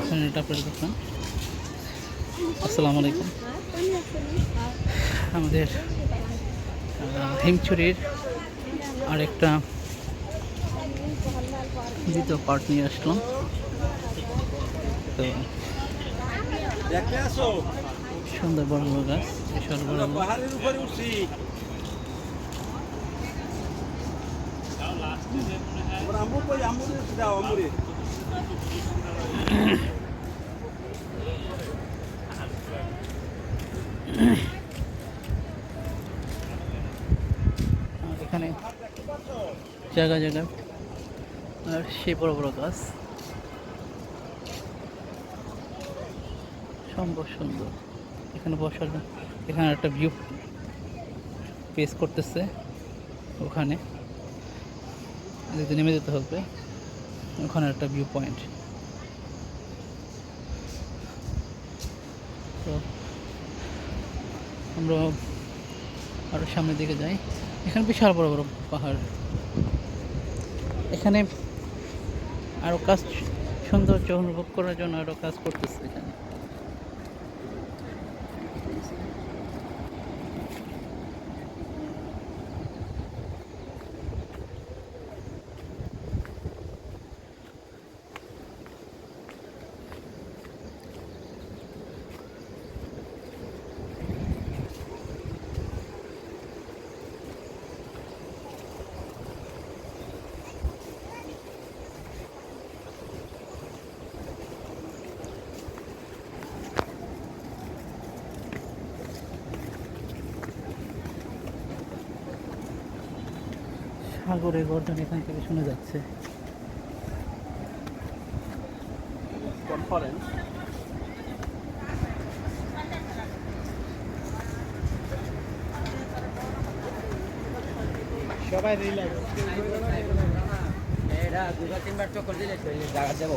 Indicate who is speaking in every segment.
Speaker 1: এখানে এটা দোকান। আসসালামু আলাইকুম আমাদের হিমছড়ির আরেকটা দ্বিতীয় পার্ট নিয়ে আসলাম। তো সুন্দর বড় গাছ বিশাল বড় বড়
Speaker 2: পাহাড়ের উপরে উঠছি আমার আম্মু কই আম্মুরে দাও আম্মুরে
Speaker 1: আর এখানে জায়গা জায়গা। আর সেই বড় বড় গাছ। সম্ভব সুন্দর। এখানে বসার এখানে একটা ভিউ পেস করতেছে ওখানে। এদিকে নেমে যেতে হবে। ওখানে একটা ভিউ পয়েন্ট তো আমরা আরও সামনের দিকে যাই। এখানে বিশাল বড় বড় পাহাড়। এখানে আরও কাজ, সৌন্দর্য অনুভব করার জন্য আরও কাজ করতেছে এখানে। সাগরের গর্জন এখান থেকে শোনা যাচ্ছে।
Speaker 2: কনফারেন্স সবাই রিল্যাক্স
Speaker 3: এটা দুটো তিনবার চক্কর দিলে জায়গা দেবো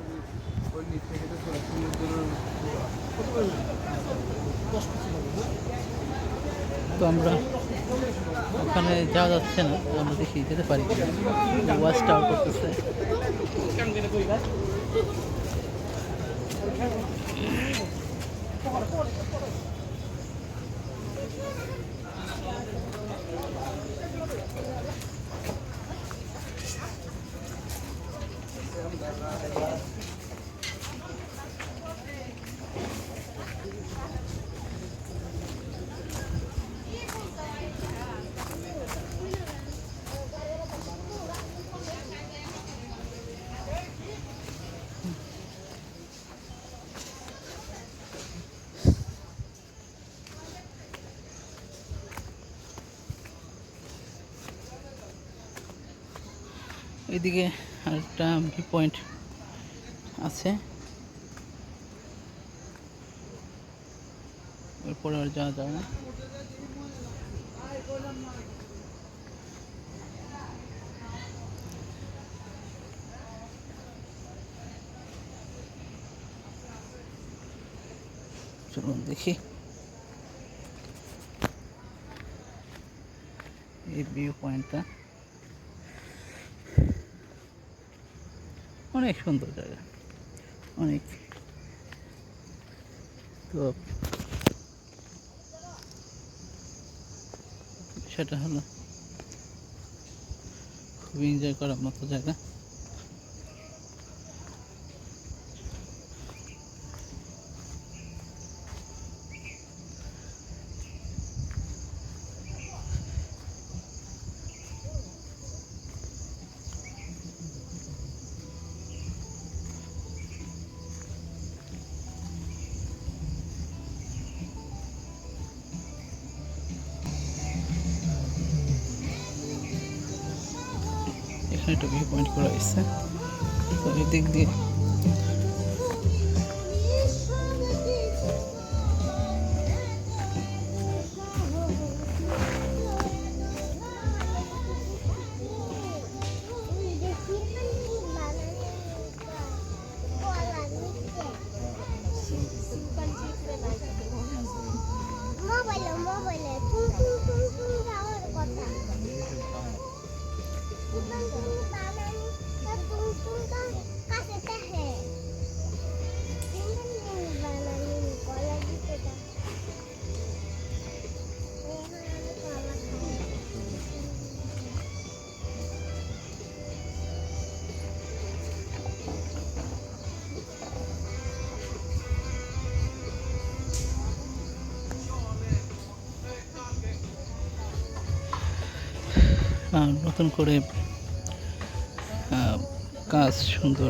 Speaker 1: তো আমরা ওখানে যা যাচ্ছে না আমরা দেখি যেতে পারি। ওয়াচ টাওয়ার করতেছে। এদিকে আরেকটা ভিউ পয়েন্ট আছে। এরপরে আর যাওয়া যাবে না। চলুন দেখি। এই ভিউ পয়েন্টটা। অনেক সুন্দর জায়গা। অনেক। তো সেটা হলো খুবই এনজয় করার মতো জায়গা। একটা ভিউ পয়েন্ট করা হয়েছে। তো এই দিক দিয়ে
Speaker 4: Ibang tumbalan sa tungtong kasi
Speaker 1: tahe. নতুন করে কাজ সুন্দর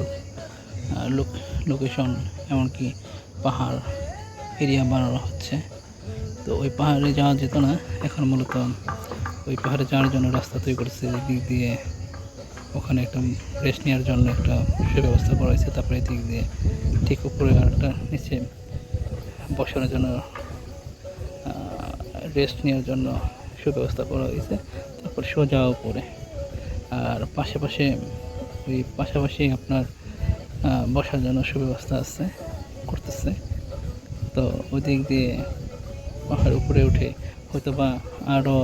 Speaker 1: লোকেশন এমনকি পাহাড় এরিয়া বানানো হচ্ছে। তো ওই পাহাড়ে যাওয়া যেত না, এখন মূলত ওই পাহাড়ে যাওয়ার জন্য রাস্তা তৈরি করেছে। দিক দিয়ে ওখানে একটা রেস্ট নেওয়ার জন্য একটা সুব্যবস্থা করা হয়েছে, তারপরে দিক দিয়ে ঠিক উপরে আর একটা নিচে বসানোর জন্য রেস্ট নেওয়ার জন্য সুব্যবস্থা করা হয়েছে। তারপর সোজা উপরে। আর পাশাপাশি ওই পাশাপাশি আপনার বসার জন্য সুব্যবস্থা আছে, করতেছে। তো ওই দিক দিয়ে পাহাড় উপরে উঠে হয়তো বা আরও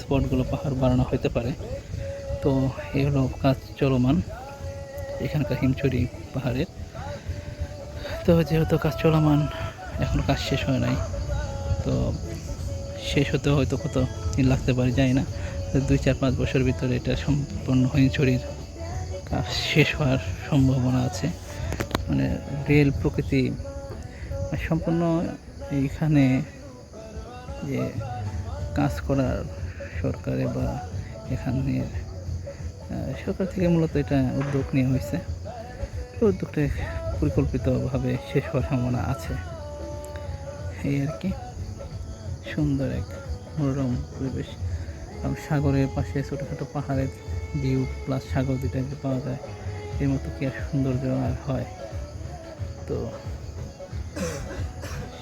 Speaker 1: স্পটগুলো পাহাড় বাড়ানো হতে পারে। তো এগুলো কাজ চলমান এখানকার হিমছড়ি পাহাড়ের। তো যেহেতু কাজ চলমান এখনও কাজ শেষ হয় নাই। তো শেষ হতে হয়তো কত দিন লাগতে পারে যায় না। দুই চার পাঁচ বছর ভিতরে এটা সম্পূর্ণ হিমছড়ির কাজ শেষ হওয়ার সম্ভাবনা আছে। মানে রেল প্রকৃতি মানে সম্পূর্ণ এইখানে যে কাজ করার সরকারে বা এখানে আহ, সরকার থেকে মূলত এটা উদ্যোগ নেওয়া হয়েছে। উদ্যোগটা পরিকল্পিতভাবে শেষ হওয়ার সম্ভাবনা আছে। এই আর কি। সুন্দর এক মনোরম পরিবেশ। এবং সাগরের পাশে ছোটো ছোটো পাহাড়ের ভিউ প্লাস সাগর দুটা যে পাওয়া যায়। এর মতো কি আর সৌন্দর্য আর হয়? তো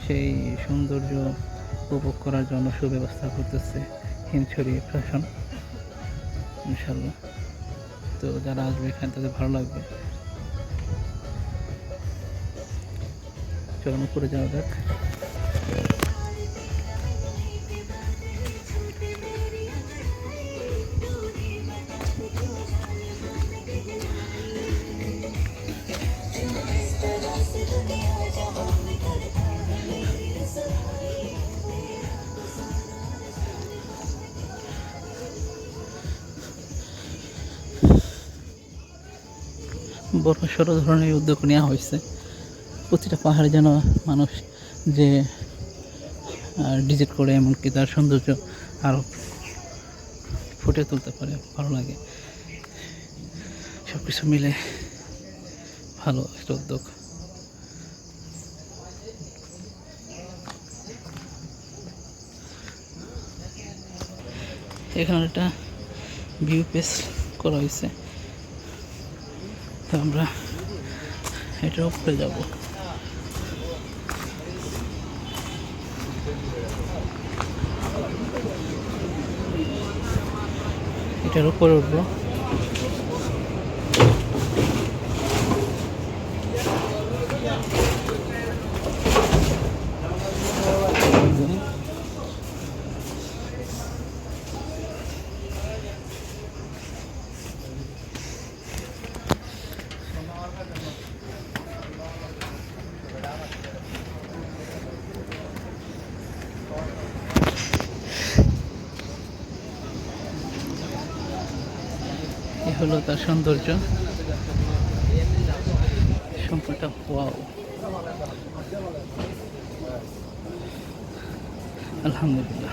Speaker 1: সেই সৌন্দর্য উপভোগ করার জন্য সুব্যবস্থা করতেছে হিমছড়ি ফ্যাশন ইনশাল্লাহ তো যারা আসবে এখানে তাদের ভালো লাগবে। চলুন উপরে যাওয়া যাক। বড় সড়ো ধরনের উদ্যোগ নেওয়া হয়েছে। প্রতিটা পাহাড়ে যেন মানুষ যে ডিজিট করে, এমনকি তার সৌন্দর্য আরও ফুটে তুলতে পারে, ভালো লাগে। সব কিছু মিলে ভালো একটা উদ্যোগ। এখানে একটা ভিউ পেস করা হয়েছে। তো আমরা এটার উপরে যাব। এটার উপরে উঠবো। হলো তার সৌন্দর্য। সম্পূর্ণটা আলহামদুলিল্লাহ।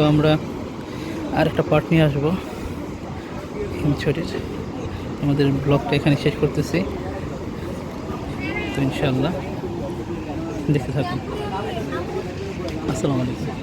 Speaker 1: তো আমরা আর একটা পার্ট নিয়ে আসব ছুটির আমাদের ব্লগটা এখানে শেষ করতেছি। তো ইনশাল্লাহ দেখতে থাকুন। আসসালামু আলাইকুম।